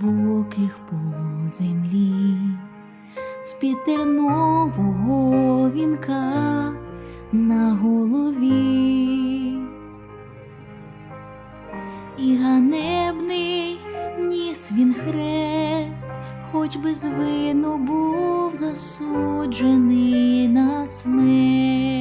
глибоких по землі, з під тернового вінка на голові. І ганебний ніс він хрест, хоч без вину був засуджений на смерть.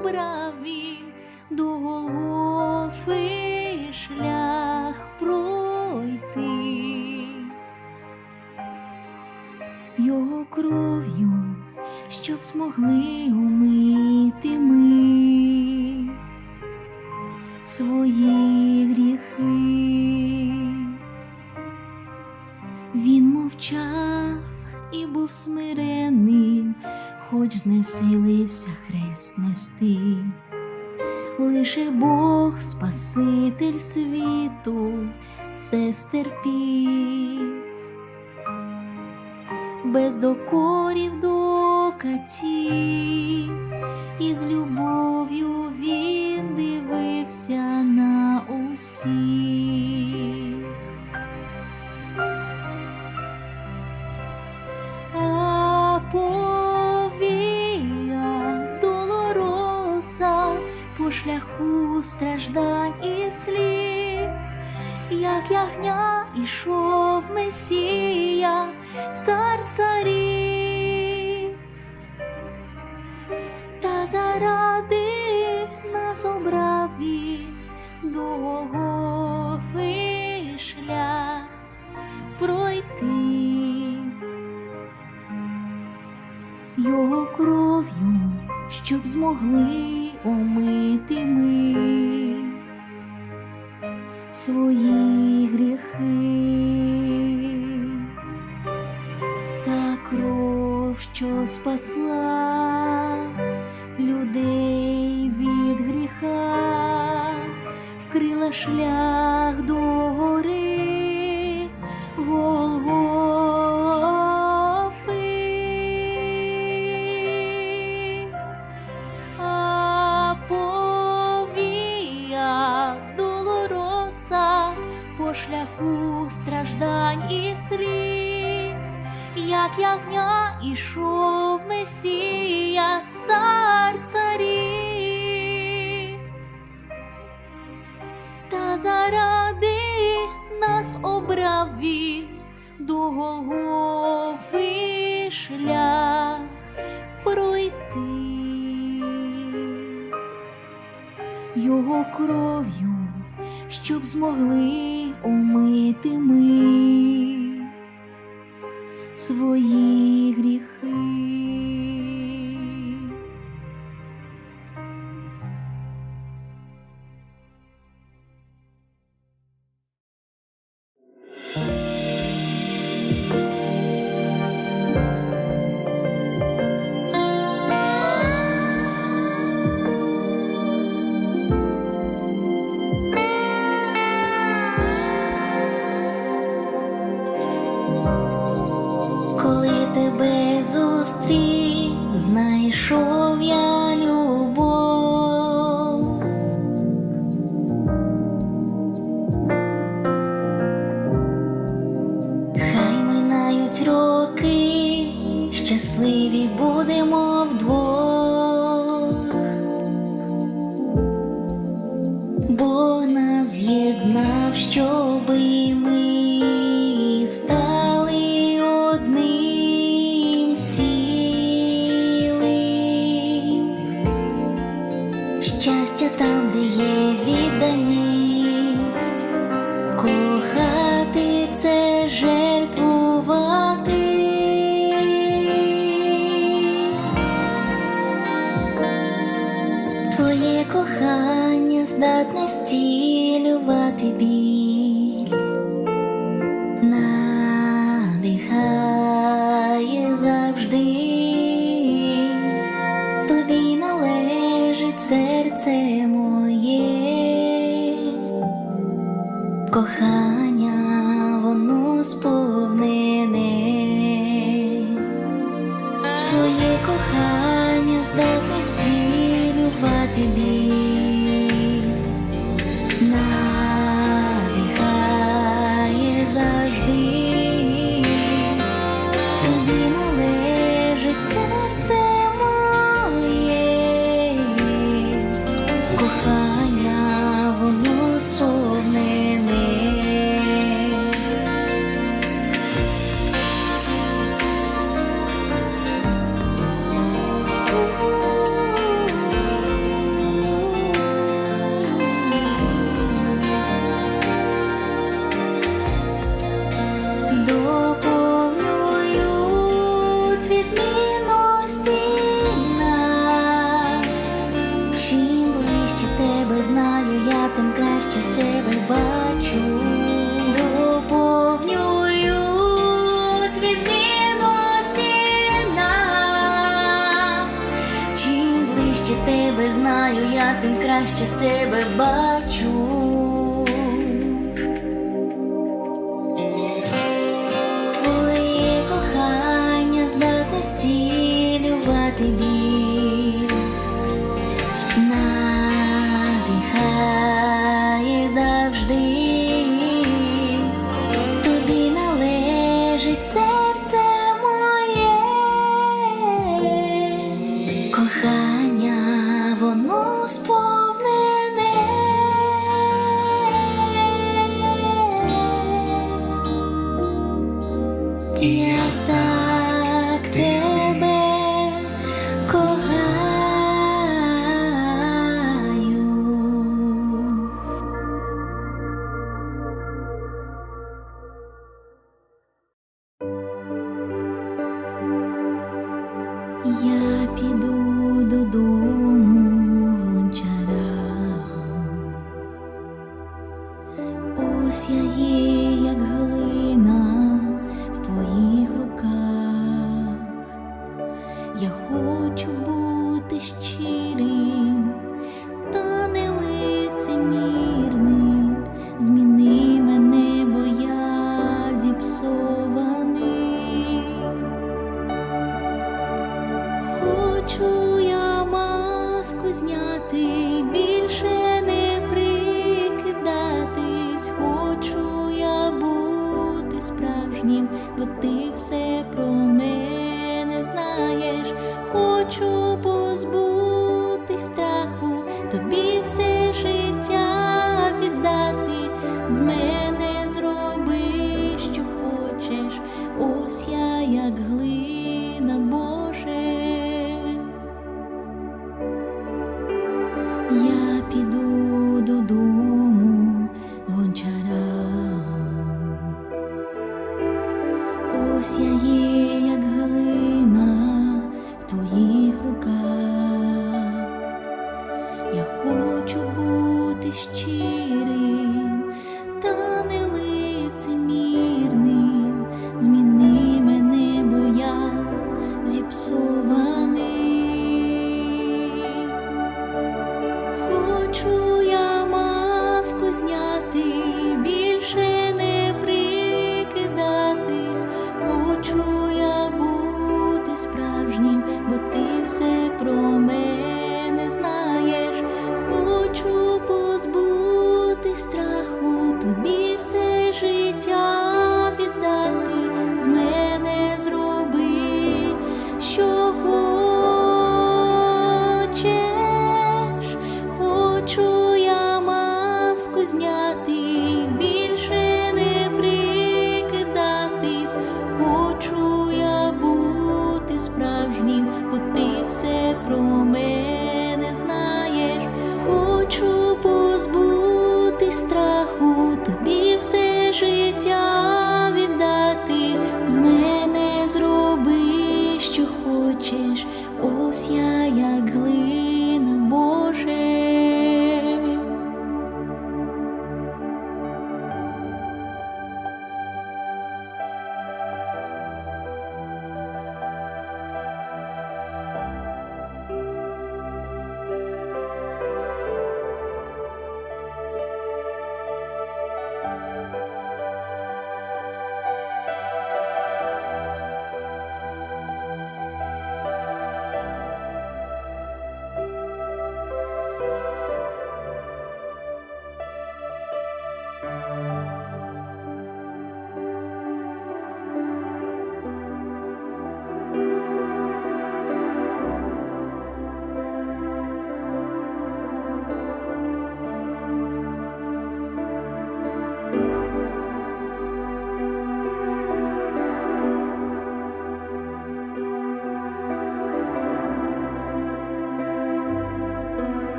Обрав він до Голгофи шлях пройти його кров'ю, щоб змогли умити ми свої гріхи. Він мовчав і був смиренним, хоч знесилився хрест нести. Лише Бог, Спаситель світу, все стерпів без докорів до катів, і з любов'ю він дивився на усіх. Як ягня ішов Месія, цар царів, та заради нас обрав він Голгофи шлях пройти. Його кров'ю, щоб змогли спасла людей від гріха, вкрила шлях до гори Голгофи. Долороса по шляху страждань і сліз, як ягня ішов Месія, цар царів, та заради нас обрав він до Голгофи шлях пройти. Його кров'ю, щоб змогли свої знайшов я любов. Хай минають роки, щасливі будемо кохання здатне стілювати біль. зацілювати біль. Я піду додому. зняти.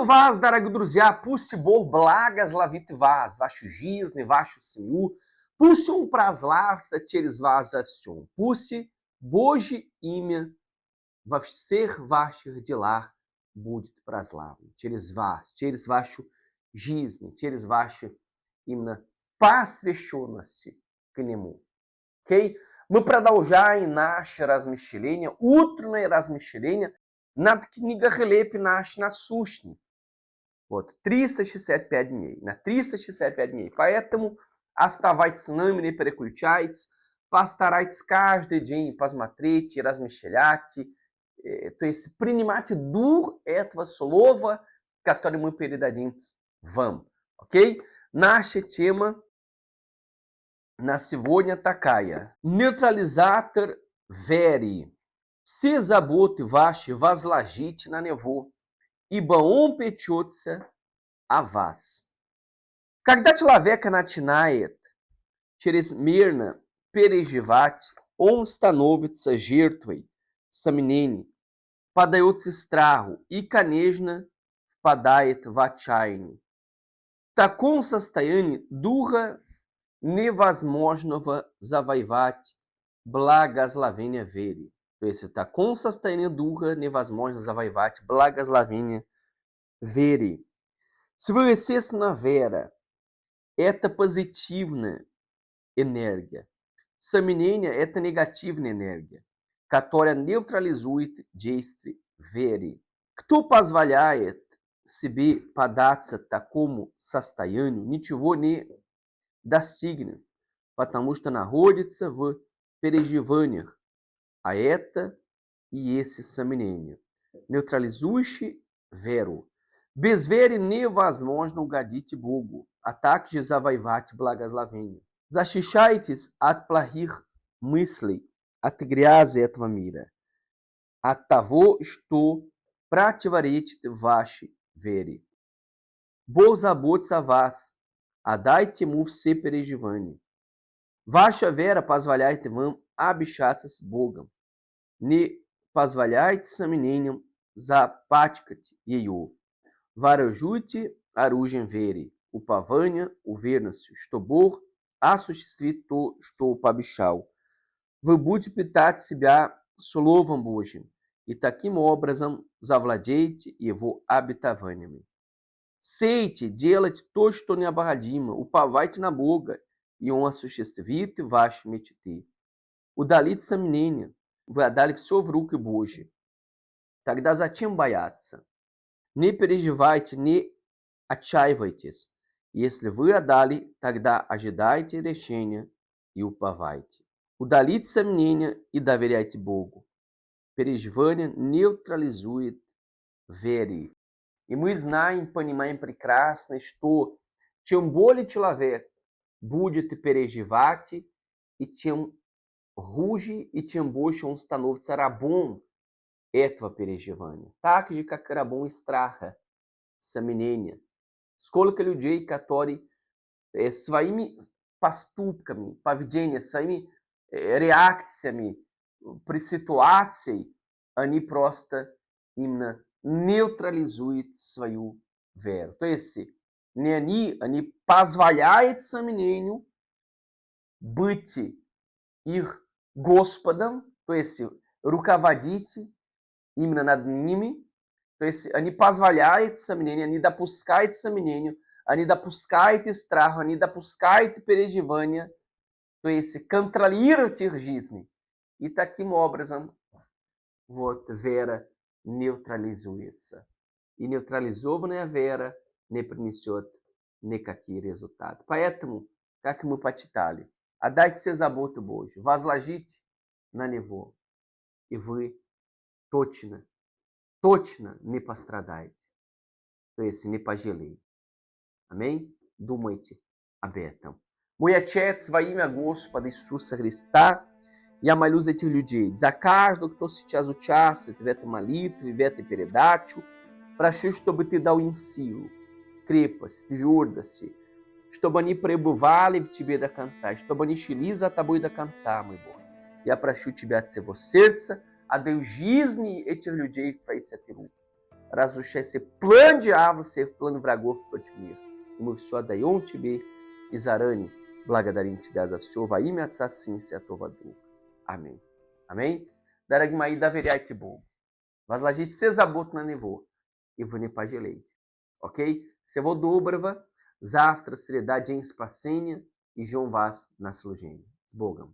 Приветствую вас, дорогие друзья! Пусть Бог благословит вас, вашу жизнь, вашу семью. Пусть Он прославится через вас во всем. Пусть Божье имя во всех ваших делах будет прославлено. Через вас, через вашу жизнь, через вашу именно посвященность к Нему. Окей? Мы продолжаем наше размышление, утреннее размышление над книга Хлеб наш насущный. Вот, 365 дней, на 365 дней. Поэтому оставайтесь с нами, не переключайтесь, постарайтесь каждый день посмотреть и размышлять, э, то есть принимать дух этого слова, которое мы передадим вам. Окей? Наша тема на сегодня такая. Нейтрализатор веры. Все заботы ваши возложите на него, Ибо он печется о вас. Когда человек начинает чрезмерно переживать, он становится жертвой сомнений, подается страху и, конечно, впадает в отчаяние. В таком состоянии духа невозможного завоевать благословение веры. está Consas, Tainedurra, Nevas Monjas, Avaivate, Blagas, lavinha Vere. Se vencesse na Vera, eta positiva energia. Saminênia eta negativa energia. Catória neutralizuit gestre vere. Ktu se sibi padatsa takomo tá? como nitivo ne dastigna. Patamusta na roditsa v peregivânia a eta e esse saminênio. Neutralizuche vero. Besvere nevas mons no gadit bogo. Ataque de Zavaivat blagas lavenha. Zachichaites at plahir misli. Atigriaz et mamira. Atavô estou prativarete vashi vere. Bolzabot savas. Adaitimuf seperejivani. Vacha vera pasvalhai Ваша вера позволяет вам обещаться с Богом. Не позволяйте сомнениям запачкать ее. Вооружуйте оружием веры, упования, уверенностью, что Бог осуществит то, что пообещал. Вы будете питать себя Словом Божьим, и таким образом завладеете его обетованиями. Сейте, делайте то, что необходимо, уповайте на Бога, и Он осуществит ваши мечты. Удалите сомнения, вы отдали все в руки Божьи. Тогда зачем бояться? Не переживайте, не отчаивайтесь. Если вы отдали, тогда ожидайте решения и уповайте. Удалите сомнения и доверяйте Богу. Переживание нейтрализует веру. И мы знаем, понимаем прекрасно, что чем более человек будет переживать, и чем хуже и чем больше он становится рабом этого переживания. Так же, как рабом страха, сомнения. Сколько людей, которые э, своими поступками, поведением, своими э, реакциями при ситуации, они просто именно нейтрализуют свою веру. То есть, не они, они позволяют сомнению быть их Господом, то есть руководить именно над ними, то есть они позволяют сомнению, они допускают сомнению, они допускают страх, они допускают переживания, то есть контролируют их жизнь. И таким образом, вот, вера нейтрализуется. И нейтрализованная вера не принесет никакие результаты. Поэтому, как мы почитали, отдайте все заботы Божьи, возложите на Него, и вы точно, точно не пострадаете, то есть не пожалеете. Аминь? Думайте об этом. Мой Отец, во имя Господа Иисуса Христа, я молюсь за этих людей, за каждого, кто сейчас участвует в этой молитве, в этой передаче. Прошу, чтобы Ты дал им силу, крепость, твердость, Estobani prebuvale tibeda cansar. Estobani shiliza tabuida cansar, muito bom. E a prachu tibiat se vocertsa, a deusgisni etirludei fez setiru. Razuché se plan de avro se plano vragov patimir. E movissua dayon tibi izarani, blagadarim tibiasa sova ime atsassin se atovadu. Amém. Amém? Daragmai daveriai tibom. se zaboto na nevo E vune pagelei. Ok? Se vou dobrava, Zafra, Seriedade em Spacênia e João Vaz na Slugênia. Sbogam.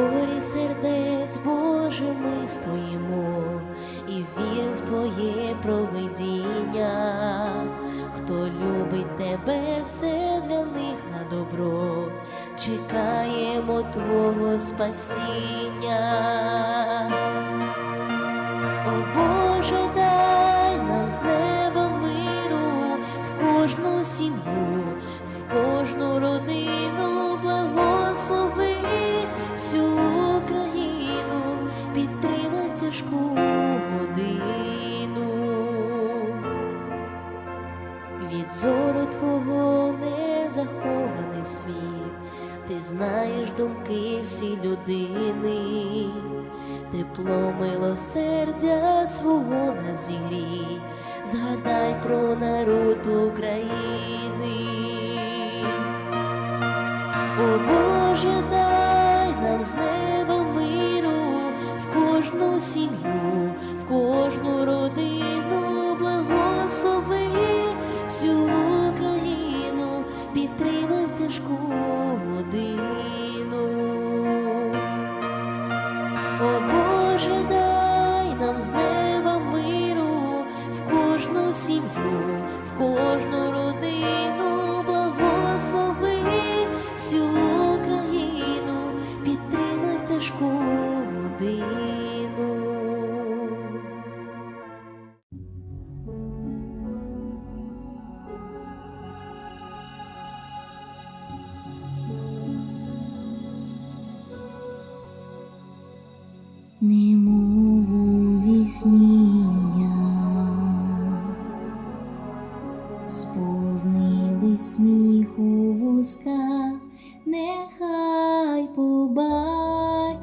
В сердець, Боже, ми стоїмо і віримо в Твоє провидіння. Хто любить тебе, все для них на добро, чекаємо Твого спасіння. О Боже, знаєш думки всі людини, тепло милосердя свого на зігрій, згадай про народ України. О Боже, дай нам з неба миру в кожну сім'ю, в кожну кожну родину благослови всю Україну, підтримай в тяжку годину. у вісні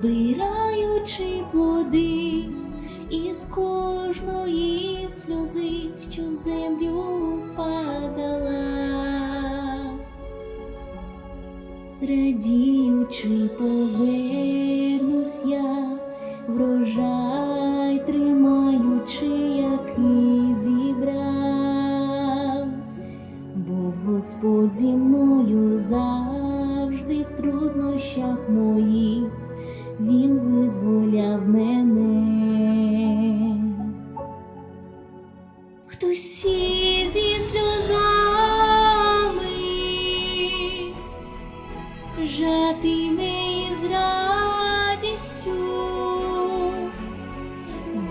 збираючи плоди із кожної сльози, що в землю падала, радіючи, повернусь я, врожай тримаючи, який зібрав. Був Господь зі мною завжди в труднощах моїх,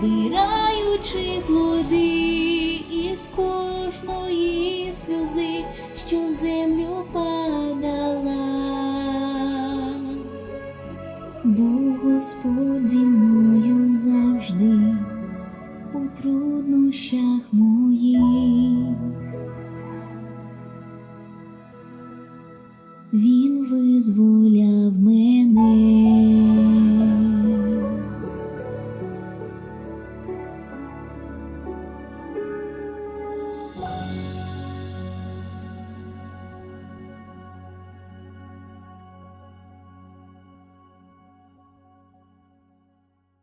збираючи плоди із кожної сльози, що в землю падала. Бог Господь зі мною